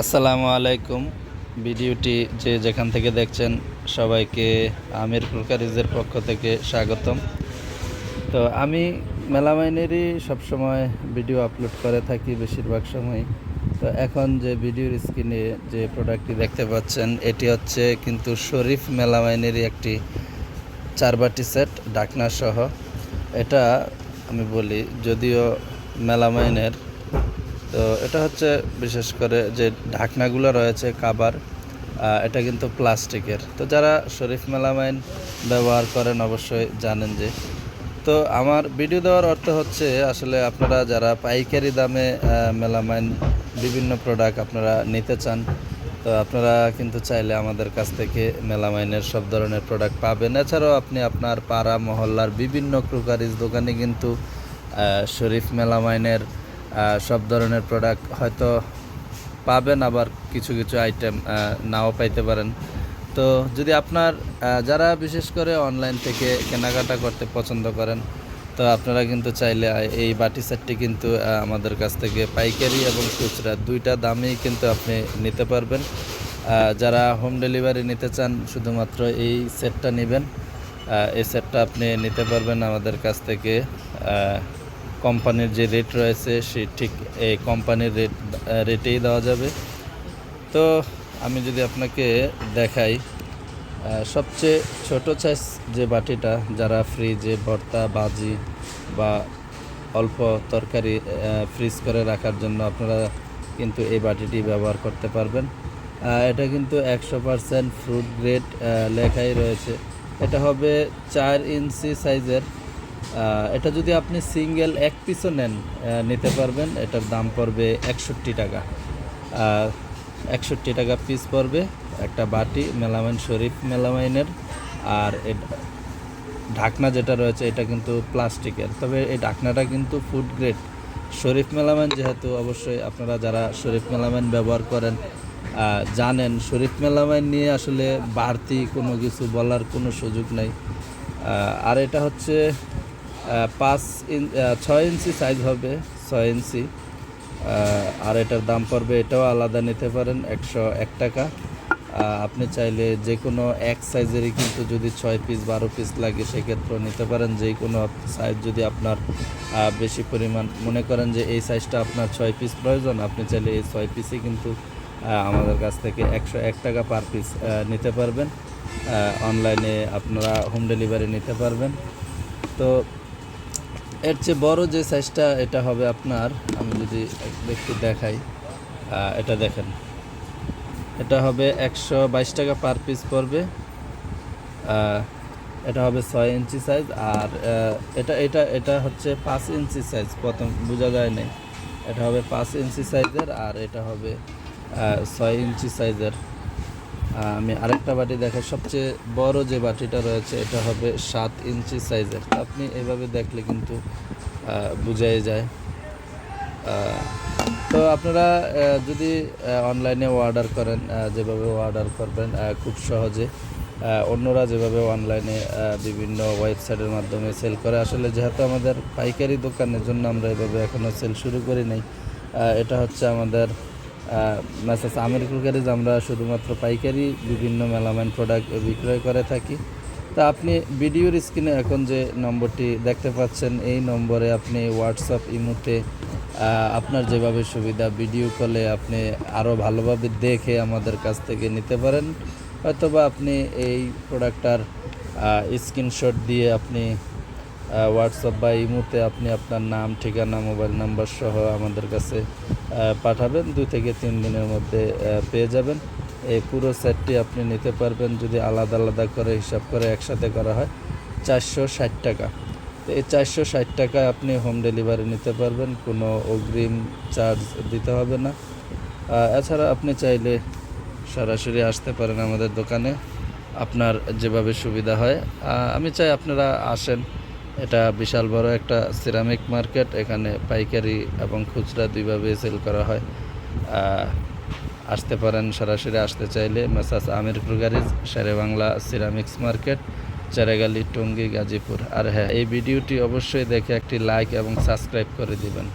আসসালামু আলাইকুম। ভিডিওটি যে যেখান থেকে দেখছেন সবাইকে আমির কুলকারিজের পক্ষ থেকে স্বাগতম। তো আমি মেলামাইনেরই সবসময় ভিডিও আপলোড করে থাকি বেশিরভাগ সময় তো এখন যে ভিডিওর স্ক্রিনে যে প্রোডাক্টটি দেখতে পাচ্ছেন, এটি হচ্ছে কিন্তু শরীফ মেলামাইনেরই একটি চারবাটি সেট ডাকনা সহ। এটা আমি বলি, যদিও মেলামাইনের তো এটা হচ্ছে বিশেষ করে যে ঢাকনাগুলো রয়েছে কাবার এটা কিন্তু প্লাস্টিকের। তো যারা শরীফ মেলামাইন ব্যবহার করেন অবশ্যই জানেন যে। তো আমার ভিডিও দেওয়ার অর্থ হচ্ছে আসলে আপনারা যারা পাইকারি দামে মেলামাইন বিভিন্ন প্রোডাক্ট আপনারা নিতে চান, তো আপনারা কিন্তু চাইলে আমাদের কাছ থেকে মেলামাইনের সব ধরনের প্রোডাক্ট পাবেন। এছাড়াও আপনি আপনার পাড়া, মহল্লার বিভিন্ন ক্রোকারিজ দোকানে কিন্তু শরীফ মেলামাইনের সব ধরনের প্রোডাক্ট হয়তো পাবেন, আবার কিছু কিছু আইটেম নাও পাইতে পারেন। তো যদি আপনার যারা বিশেষ করে অনলাইন থেকে কেনাকাটা করতে পছন্দ করেন, তো আপনারা কিন্তু চাইলে এই বাটি সেটটি কিন্তু আমাদের কাছ থেকে পাইকারি এবং খুচরা দুইটা দামেই কিন্তু আপনি নিতে পারবেন। যারা হোম ডেলিভারি নিতে চান, শুধুমাত্র এই সেটটা নেবেন। এই সেটটা আপনি নিতে পারবেন আমাদের কাছ থেকে। কোম্পানির যে রেট রয়েছে সে ঠিক এই কোম্পানির রেট রেটেই দেওয়া যাবে। তো আমি যদি আপনাকে দেখাই সবচেয়ে ছোট সাইজ যে বাটিটা, যারা ফ্রিজে ভর্তা, বাজি বা অল্প তরকারি ফ্রিজ করে রাখার জন্য আপনারা কিন্তু এই বাটিটি ব্যবহার করতে পারবেন। এটা কিন্তু একশো পারসেন্ট ফ্রুট গ্রেড লেখাই রয়েছে। এটা হবে চার ইঞ্চি সাইজের এটা যদি আপনি সিঙ্গেল এক পিসও নেন নিতে পারবেন। এটার দাম পড়বে একষট্টি টাকা। একষট্টি টাকা পিস পড়বে একটা বাটি মেলামাইন শরীফ মেলামাইনের। আর ঢাকনা যেটা রয়েছে, এটা কিন্তু প্লাস্টিকের। তবে এই ঢাকনাটা কিন্তু ফুড গ্রেড শরীফ মেলামাইন যেহেতু অবশ্যই আপনারা যারা শরীফ মেলামাইন ব্যবহার করেন জানেন, শরীফ মেলামাইন নিয়ে আসলে বাড়তি কোনো কিছু বলার কোনো সুযোগ নেই। আর এটা হচ্ছে পাঁচ ইঞ্চ ছয় ইঞ্চি সাইজ হবে, ছয় ইঞ্চি। আর এটার দাম পড়বে, এটাও আলাদা নিতে পারেন, একশো এক টাকা। আপনি চাইলে যে কোনো এক সাইজেরই কিন্তু যদি ছয় পিস বারো পিস লাগে, সেক্ষেত্রেও নিতে পারেন। যে কোনো সাইজ যদি আপনার বেশি পরিমাণ, মনে করেন যে এই সাইজটা আপনার ছয় পিস প্রয়োজন, আপনি চাইলে এই ছয় পিসই কিন্তু আমাদের কাছ থেকে একশো এক টাকা পার পিস নিতে পারবেন। অনলাইনে আপনারা হোম ডেলিভারি নিতে পারবেন। তো এর চেয়ে বড় যে সাইজটা এটা হবে আপনার, আমি যদি একটু দেখাই এটা দেখেন। এটা হবে একশো বাইশ টাকা পার পিস পড়বে। এটা হবে ছয় ইঞ্চি সাইজ আর এটা এটা এটা হচ্ছে পাঁচ ইঞ্চি সাইজ প্রথম বোঝা যায় নাই। এটা হবে পাঁচ ইঞ্চি সাইজের আর এটা হবে ছয় ইঞ্চি সাইজের আমি আরেকটা বাটি দেখাই। সবচেয়ে বড় যে বাটিটা রয়েছে, এটা হবে সাত ইঞ্চি সাইজের। আপনি এভাবে দেখলে কিন্তু বুঝাই যায়। তো আপনারা যদি অনলাইনে অর্ডার করেন যেভাবে অর্ডার করবেন খুব সহজে। অন্যরা যেভাবে অনলাইনে বিভিন্ন ওয়েবসাইটের মাধ্যমে সেল করে। আসলে যেহেতু আমাদের পাইকারি দোকানের জন্য আমরা এভাবে এখনও সেল শুরু করি নাই এটা হচ্ছে আমাদের মেসেজ আমির কুকারিজ আমরা শুধুমাত্র পাইকারি বিভিন্ন মেলামাইন প্রোডাক্ট বিক্রয় করে থাকি। তা আপনি ভিডিওর স্ক্রিনে এখন যে নম্বরটি দেখতে পাচ্ছেন, এই নম্বরে আপনি হোয়াটসঅ্যাপ ইমোতে আপনার যেভাবে সুবিধা ভিডিও কলে আপনি আরও ভালোভাবে দেখে আমাদের কাছ থেকে নিতে পারেন। হয়তোবা আপনি এই প্রোডাক্টটার স্ক্রিনশট দিয়ে আপনি হোয়াটসঅ্যাপ বা ইমোতে আপনি আপনার নাম, ঠিকানা, মোবাইল নাম্বার সহ আমাদের কাছে পাঠাবেন। দুই থেকে তিন দিনের মধ্যে পেয়ে যাবেন। এই পুরো সেটটি আপনি নিতে পারবেন যদি আলাদা আলাদা করে হিসাব করে একসাথে করা হয়, চারশো ষাট টাকা। তো এই চারশো ষাট টাকায় আপনি হোম ডেলিভারি নিতে পারবেন, কোনো অগ্রিম চার্জ দিতে হবে না। এছাড়া আপনি চাইলে সরাসরি আসতে পারেন আমাদের দোকানে। আপনার যেভাবে সুবিধা হয়। আমি চাই আপনারা আসেন এটা বিশাল বড় একটা সিরামিক মার্কেট এখানে পাইকারি এবং খুচরা দুইভাবে সেল করা হয়। আসতে পারেন সরাসরি, আসতে চাইলে মেসাস আমির ফ্রুগারিজ শেরে বাংলা সিরামিক্স মার্কেট চেরাগালি, টঙ্গী, গাজীপুর। আর হ্যাঁ এই ভিডিওটি অবশ্যই দেখে একটি লাইক এবং সাবস্ক্রাইব করে দিবেন।